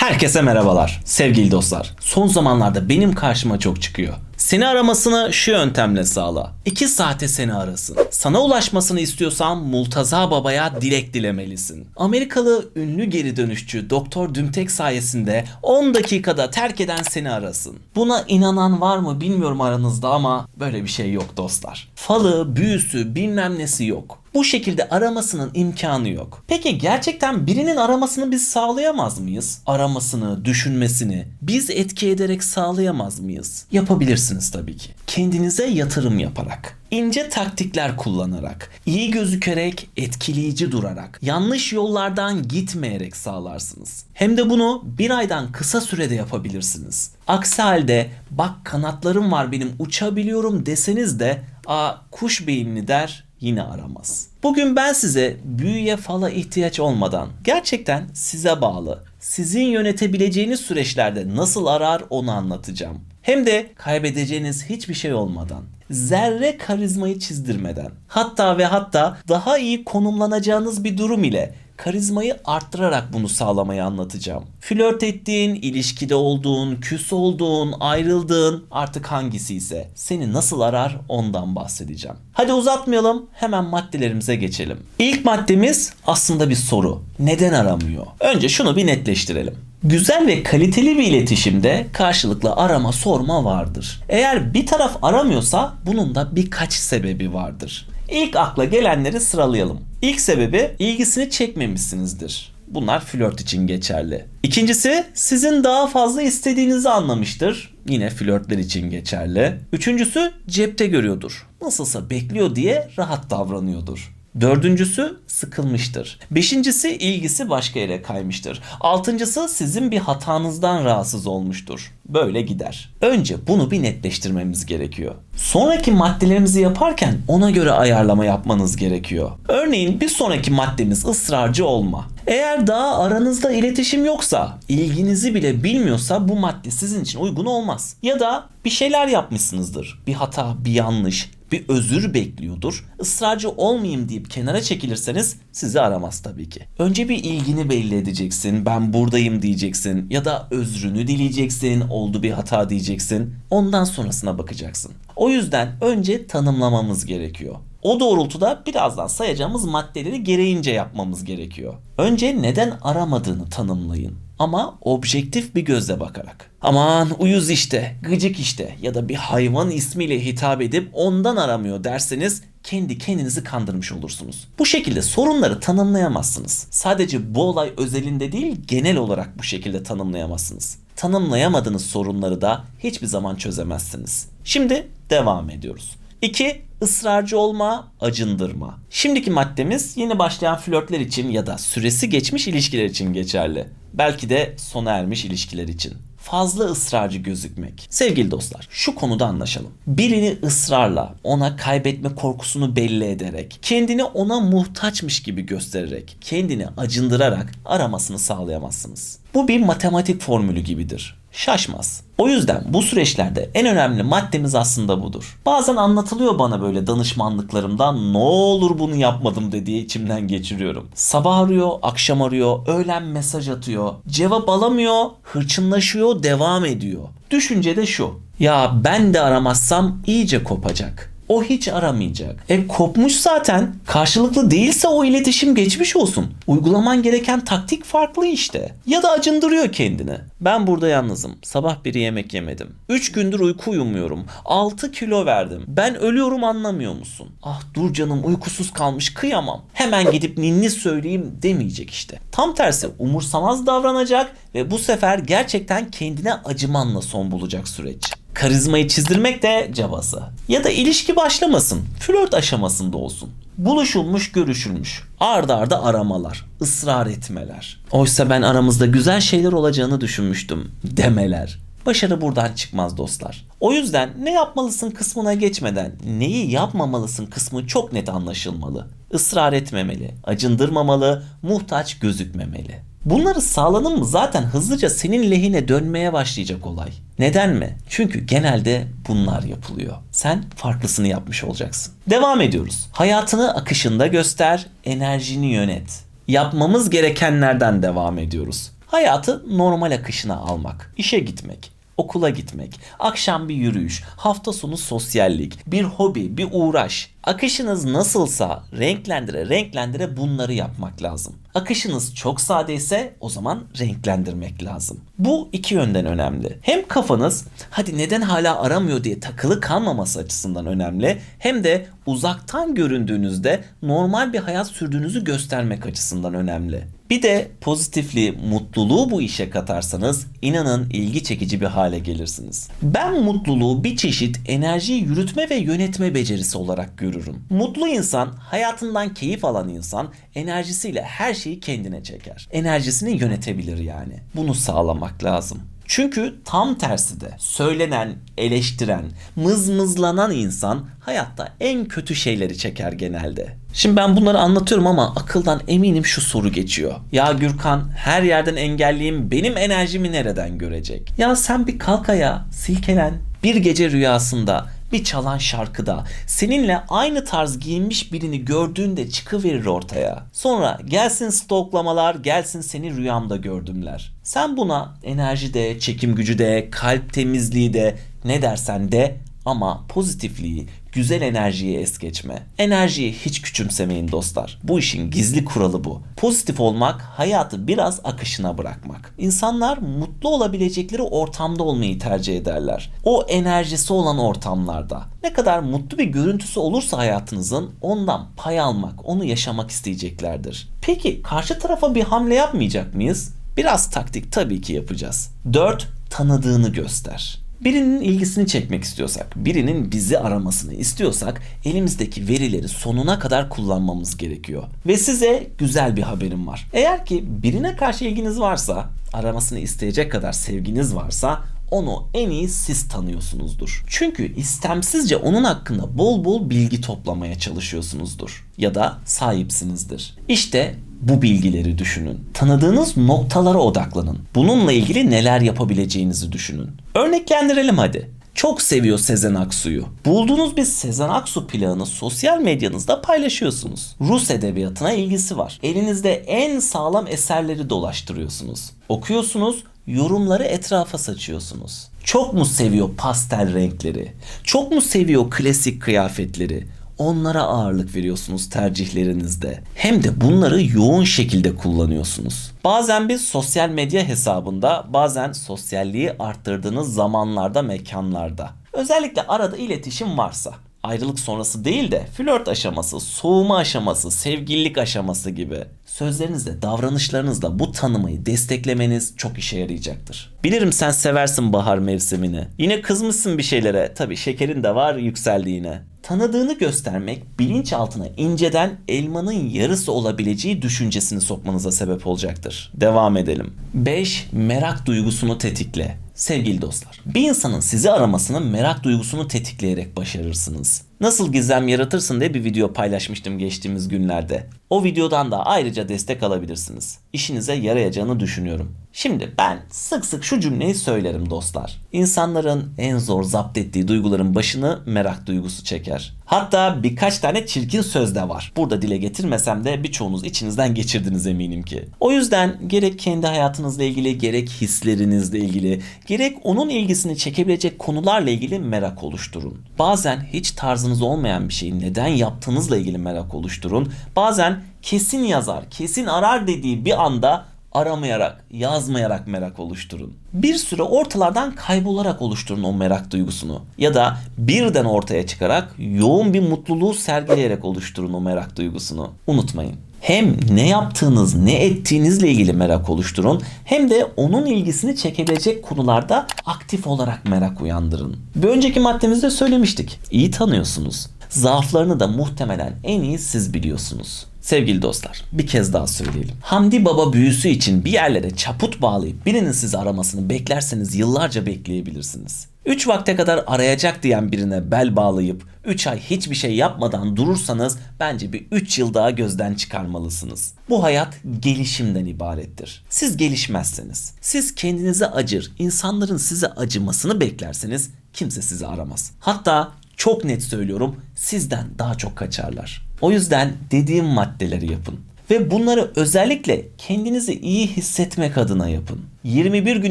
Herkese merhabalar sevgili dostlar. Son zamanlarda benim karşıma çok çıkıyor. Seni aramasını şu yöntemle sağla. 2 saate seni arasın. Sana ulaşmasını istiyorsan Multaza Baba'ya dilek dilemelisin. Amerikalı ünlü geri dönüşçü Doktor Dümtek sayesinde 10 dakikada terk eden seni arasın. Buna inanan var mı bilmiyorum aranızda ama böyle bir şey yok dostlar. Falı, büyüsü, bilmem nesi yok. Bu şekilde aramasının imkanı yok. Peki gerçekten birinin aramasını biz sağlayamaz mıyız? Aramasını, düşünmesini biz etki ederek sağlayamaz mıyız? Yapabilirsiniz tabii ki. Kendinize yatırım yaparak, ince taktikler kullanarak, iyi gözükerek, etkileyici durarak, yanlış yollardan gitmeyerek sağlarsınız. Hem de bunu bir aydan kısa sürede yapabilirsiniz. Aksi halde bak kanatlarım var benim uçabiliyorum deseniz de a kuş beyinli der yine aramaz. Bugün ben size büyüye fala ihtiyaç olmadan gerçekten size bağlı, sizin yönetebileceğiniz süreçlerde nasıl arar onu anlatacağım. Hem de kaybedeceğiniz hiçbir şey olmadan, zerre karizmayı çizdirmeden, hatta ve hatta daha iyi konumlanacağınız bir durum ile karizmayı arttırarak bunu sağlamayı anlatacağım. Flört ettiğin, ilişkide olduğun, küs olduğun, ayrıldığın artık hangisi ise seni nasıl arar ondan bahsedeceğim. Hadi uzatmayalım hemen maddelerimize geçelim. İlk maddemiz aslında bir soru. Neden aramıyor? Önce şunu bir netleştirelim. Güzel ve kaliteli bir iletişimde karşılıklı arama sorma vardır. Eğer bir taraf aramıyorsa bunun da birkaç sebebi vardır. İlk akla gelenleri sıralayalım. İlk sebebi ilgisini çekmemişsinizdir. Bunlar flört için geçerli. İkincisi sizin daha fazla istediğinizi anlamıştır. Yine flörtler için geçerli. Üçüncüsü cepte görüyordur. Nasılsa bekliyor diye rahat davranıyordur. Dördüncüsü sıkılmıştır. Beşincisi ilgisi başka yere kaymıştır. Altıncısı sizin bir hatanızdan rahatsız olmuştur. Böyle gider. Önce bunu bir netleştirmemiz gerekiyor. Sonraki maddelerimizi yaparken ona göre ayarlama yapmanız gerekiyor. Örneğin bir sonraki maddemiz ısrarcı olma. Eğer daha aranızda iletişim yoksa, ilginizi bile bilmiyorsa bu madde sizin için uygun olmaz. Ya da bir şeyler yapmışsınızdır. Bir hata, bir yanlış, bir özür bekliyordur. Israrcı olmayayım deyip kenara çekilirseniz sizi aramaz tabii ki. Önce bir ilgini belli edeceksin. Ben buradayım diyeceksin. Ya da özrünü dileyeceksin. Oldu bir hata diyeceksin. Ondan sonrasına bakacaksın. O yüzden önce tanımlamamız gerekiyor. O doğrultuda birazdan sayacağımız maddeleri gereğince yapmamız gerekiyor. Önce neden aramadığını tanımlayın ama objektif bir gözle bakarak. Aman uyuz işte, gıcık işte ya da bir hayvan ismiyle hitap edip ondan aramıyor derseniz kendi kendinizi kandırmış olursunuz. Bu şekilde sorunları tanımlayamazsınız. Sadece bu olay özelinde değil genel olarak bu şekilde tanımlayamazsınız. Tanımlayamadığınız sorunları da hiçbir zaman çözemezsiniz. Şimdi devam ediyoruz. 2. ısrarcı olma, acındırma. Şimdiki maddemiz yeni başlayan flörtler için ya da süresi geçmiş ilişkiler için geçerli. Belki de sona ermiş ilişkiler için. Fazla ısrarcı gözükmek. Sevgili dostlar, şu konuda anlaşalım. Birini ısrarla, ona kaybetme korkusunu belli ederek, kendini ona muhtaçmış gibi göstererek, kendini acındırarak aramasını sağlayamazsınız. Bu bir matematik formülü gibidir şaşmaz. O yüzden bu süreçlerde en önemli maddemiz aslında budur. Bazen anlatılıyor bana böyle danışmanlıklarımdan ne olur bunu yapmadım dediği içimden geçiriyorum. Sabah arıyor, akşam arıyor, öğlen mesaj atıyor. Cevap alamıyor, hırçınlaşıyor, devam ediyor. Düşünce de şu. Ya ben de aramazsam iyice kopacak. O hiç aramayacak. E kopmuş zaten. Karşılıklı değilse o iletişim geçmiş olsun. Uygulaman gereken taktik farklı işte. Ya da acındırıyor kendini. Ben burada yalnızım. Sabah biri yemek yemedim. 3 gündür uyku uyumuyorum. 6 kilo verdim. Ben ölüyorum anlamıyor musun? Ah dur canım uykusuz kalmış kıyamam. Hemen gidip ninni söyleyeyim demeyecek işte. Tam tersi umursamaz davranacak ve bu sefer gerçekten kendine acımanla son bulacak süreç. Karizmayı çizdirmek de cabası. Ya da ilişki başlamasın. Flört aşamasında olsun. Buluşulmuş görüşülmüş. Arda arda aramalar. ısrar etmeler. Oysa ben aramızda güzel şeyler olacağını düşünmüştüm. Demeler. Başarı buradan çıkmaz dostlar. O yüzden ne yapmalısın kısmına geçmeden neyi yapmamalısın kısmı çok net anlaşılmalı. Israr etmemeli, acındırmamalı, muhtaç gözükmemeli. Bunları sağladın mı zaten hızlıca senin lehine dönmeye başlayacak olay. Neden mi? Çünkü genelde bunlar yapılıyor. Sen farklısını yapmış olacaksın. Devam ediyoruz. Hayatını akışında göster, enerjini yönet. Yapmamız gerekenlerden devam ediyoruz. Hayatı normal akışına almak, işe gitmek, okula gitmek, akşam bir yürüyüş, hafta sonu sosyallik, bir hobi, bir uğraş. Akışınız nasılsa renklendire renklendire bunları yapmak lazım. Akışınız çok sade ise o zaman renklendirmek lazım. Bu iki yönden önemli. Hem kafanız hadi neden hala aramıyor diye takılı kalmaması açısından önemli. Hem de uzaktan göründüğünüzde normal bir hayat sürdüğünüzü göstermek açısından önemli. Bir de pozitifliği, mutluluğu bu işe katarsanız inanın ilgi çekici bir hale gelirsiniz. Ben mutluluğu bir çeşit enerjiyi yürütme ve yönetme becerisi olarak görürüm. Mutlu insan, hayatından keyif alan insan enerjisiyle her şeyi kendine çeker. Enerjisini yönetebilir yani. Bunu sağlamak lazım. Çünkü tam tersi de söylenen, eleştiren, mızmızlanan insan hayatta en kötü şeyleri çeker genelde. Şimdi ben bunları anlatıyorum ama akıldan eminim şu soru geçiyor. Ya Gürkan her yerden engelliyim benim enerjimi nereden görecek? Ya sen bir kalk ayağa, silkelen. Bir gece rüyasında bir çalan şarkıda seninle aynı tarz giyinmiş birini gördüğünde çıkıverir ortaya. Sonra gelsin stoklamalar, gelsin seni rüyamda gördümler. Sen buna enerji de, çekim gücü de, kalp temizliği de ne dersen de ama pozitifliği, güzel enerjiyi es geçme. Enerjiyi hiç küçümsemeyin dostlar. Bu işin gizli kuralı bu. Pozitif olmak, hayatı biraz akışına bırakmak. İnsanlar mutlu olabilecekleri ortamda olmayı tercih ederler. O enerjisi olan ortamlarda. Ne kadar mutlu bir görüntüsü olursa hayatınızın ondan pay almak, onu yaşamak isteyeceklerdir. Peki karşı tarafa bir hamle yapmayacak mıyız? Biraz taktik tabii ki yapacağız. 4. Tanıdığını göster. Birinin ilgisini çekmek istiyorsak, birinin bizi aramasını istiyorsak elimizdeki verileri sonuna kadar kullanmamız gerekiyor. Ve size güzel bir haberim var. Eğer ki birine karşı ilginiz varsa, aramasını isteyecek kadar sevginiz varsa onu en iyi siz tanıyorsunuzdur. Çünkü istemsizce onun hakkında bol bol bilgi toplamaya çalışıyorsunuzdur ya da sahipsinizdir. İşte bu bilgileri düşünün. Tanıdığınız noktalara odaklanın. Bununla ilgili neler yapabileceğinizi düşünün. Örneklendirelim hadi. Çok seviyor Sezen Aksu'yu. Bulduğunuz bir Sezen Aksu plağını sosyal medyanızda paylaşıyorsunuz. Rus edebiyatına ilgisi var. Elinizde en sağlam eserleri dolaştırıyorsunuz. Okuyorsunuz, yorumları etrafa saçıyorsunuz. Çok mu seviyor pastel renkleri? Çok mu seviyor klasik kıyafetleri? Onlara ağırlık veriyorsunuz tercihlerinizde. Hem de bunları yoğun şekilde kullanıyorsunuz. Bazen bir sosyal medya hesabında, bazen sosyalliği arttırdığınız zamanlarda, mekanlarda. Özellikle arada iletişim varsa ayrılık sonrası değil de flört aşaması, soğuma aşaması, sevgililik aşaması gibi sözlerinizle, davranışlarınızla bu tanımayı desteklemeniz çok işe yarayacaktır. Bilirim sen seversin bahar mevsimini. Yine kızmışsın bir şeylere. Tabi şekerin de var yükseldi yine. Tanıdığını göstermek bilinçaltına inceden elmanın yarısı olabileceği düşüncesini sokmanıza sebep olacaktır. Devam edelim. 5. Merak duygusunu tetikle. Sevgili dostlar, bir insanın sizi aramasını merak duygusunu tetikleyerek başarırsınız. Nasıl gizem yaratırsın diye bir video paylaşmıştım geçtiğimiz günlerde. O videodan da ayrıca destek alabilirsiniz. İşinize yarayacağını düşünüyorum. Şimdi ben sık sık şu cümleyi söylerim dostlar. İnsanların en zor zapt ettiği duyguların başını merak duygusu çeker. Hatta birkaç tane çirkin söz de var. Burada dile getirmesem de birçoğunuz içinizden geçirdiniz eminim ki. O yüzden gerek kendi hayatınızla ilgili, gerek hislerinizle ilgili, gerek onun ilgisini çekebilecek konularla ilgili merak oluşturun. Bazen hiç tarzınız olmayan bir şeyi neden yaptığınızla ilgili merak oluşturun. Bazen kesin yazar, kesin arar dediği bir anda aramayarak, yazmayarak merak oluşturun. Bir süre ortalardan kaybolarak oluşturun o merak duygusunu. Ya da birden ortaya çıkarak yoğun bir mutluluğu sergileyerek oluşturun o merak duygusunu. Unutmayın. Hem ne yaptığınız, ne ettiğinizle ilgili merak oluşturun hem de onun ilgisini çekebilecek konularda aktif olarak merak uyandırın. Bir önceki maddemizde söylemiştik. İyi tanıyorsunuz. Zaaflarını da muhtemelen en iyi siz biliyorsunuz. Sevgili dostlar bir kez daha söyleyelim. Hamdi Baba büyüsü için bir yerlere çaput bağlayıp birinin sizi aramasını beklerseniz yıllarca bekleyebilirsiniz. 3 vakte kadar arayacak diyen birine bel bağlayıp 3 ay hiçbir şey yapmadan durursanız bence bir 3 yıl daha gözden çıkarmalısınız. Bu hayat gelişimden ibarettir. Siz gelişmezseniz, siz kendinize acır, insanların size acımasını beklerseniz kimse sizi aramaz. Hatta çok net söylüyorum sizden daha çok kaçarlar. O yüzden dediğim maddeleri yapın. Ve bunları özellikle kendinizi iyi hissetmek adına yapın. 21 gün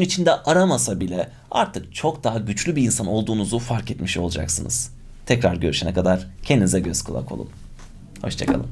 içinde aramasa bile artık çok daha güçlü bir insan olduğunuzu fark etmiş olacaksınız. Tekrar görüşene kadar kendinize göz kulak olun. Hoşçakalın.